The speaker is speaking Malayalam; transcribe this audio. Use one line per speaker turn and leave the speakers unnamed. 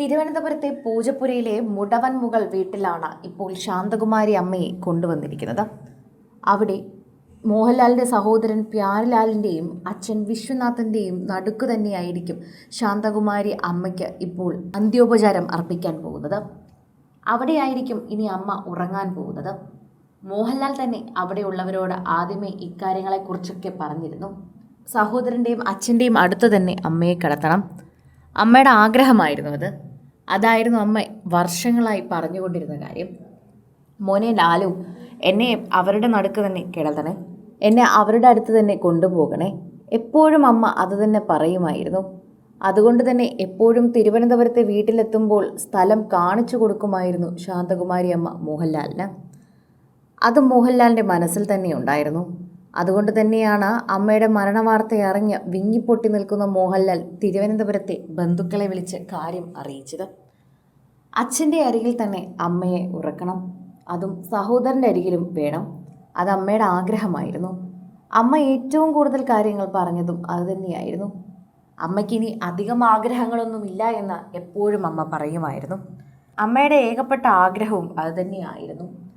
തിരുവനന്തപുരത്തെ പൂജപ്പുരയിലെ മുടവൻ മുകൾ വീട്ടിലാണ് ഇപ്പോൾ ശാന്തകുമാരി അമ്മയെ കൊണ്ടുവന്നിരിക്കുന്നത്. അവിടെ മോഹൻലാലിന്റെ സഹോദരൻ പ്യാരിലാലിന്റെയും അച്ഛൻ വിശ്വനാഥന്റെയും നടുക്ക് തന്നെയായിരിക്കും ശാന്തകുമാരി അമ്മയ്ക്ക് ഇപ്പോൾ അന്ത്യോപചാരം അർപ്പിക്കാൻ പോകുന്നത്. അവിടെയായിരിക്കും ഇനി അമ്മ ഉറങ്ങാൻ പോകുന്നത്. മോഹൻലാൽ തന്നെ അവിടെയുള്ളവരോട് ആദ്യമേ ഇക്കാര്യങ്ങളെക്കുറിച്ചൊക്കെ പറഞ്ഞിരുന്നു. സഹോദരന്റെയും അച്ഛന്റെയും അടുത്ത് തന്നെ അമ്മയെ കിടത്തണം. അമ്മയുടെ ആഗ്രഹമായിരുന്നു അത്. അതായിരുന്നു അമ്മ വർഷങ്ങളായി പറഞ്ഞുകൊണ്ടിരുന്ന കാര്യം. മോനെ ലാലു എന്നെ അവരുടെ നടുക്ക് തന്നെ കിടത്തണേ എന്നെ അവരുടെ അടുത്ത് തന്നെ കൊണ്ടുപോകണേ. എപ്പോഴും അമ്മ അത് തന്നെ പറയുമായിരുന്നു. അതുകൊണ്ട് തന്നെ എപ്പോഴും തിരുവനന്തപുരത്തെ വീട്ടിലെത്തുമ്പോൾ സ്ഥലം കാണിച്ചു കൊടുക്കുമായിരുന്നു ശാന്തകുമാരി അമ്മ മോഹൻലാലിന്. അത് മോഹൻലാലിന്റെ മനസ്സിൽ തന്നെ ഉണ്ടായിരുന്നു. അതുകൊണ്ട് തന്നെയാണ് അമ്മയുടെ മരണവാർത്ത അറിഞ്ഞ് വിങ്ങിപ്പൊട്ടി നിൽക്കുന്ന മോഹൻലാൽ തിരുവനന്തപുരത്തെ ബന്ധുക്കളെ വിളിച്ച് കാര്യം അറിയിച്ചത്. അച്ഛന്റെ അരികിൽ തന്നെ അമ്മയെ ഉറക്കണം. അതും സഹോദരന്റെ അരികിലും വേണം. അത് അമ്മയുടെ ആഗ്രഹമായിരുന്നു. അമ്മ ഏറ്റവും കൂടുതൽ കാര്യങ്ങൾ പറഞ്ഞതും അതുതന്നെയായിരുന്നു അമ്മയ്ക്കിനി അധികം ആഗ്രഹങ്ങളൊന്നുമില്ല എന്ന് എപ്പോഴും അമ്മ പറയുമായിരുന്നു. അമ്മയുടെ ഏകപ്പെട്ട ആഗ്രഹവും അതുതന്നെയായിരുന്നു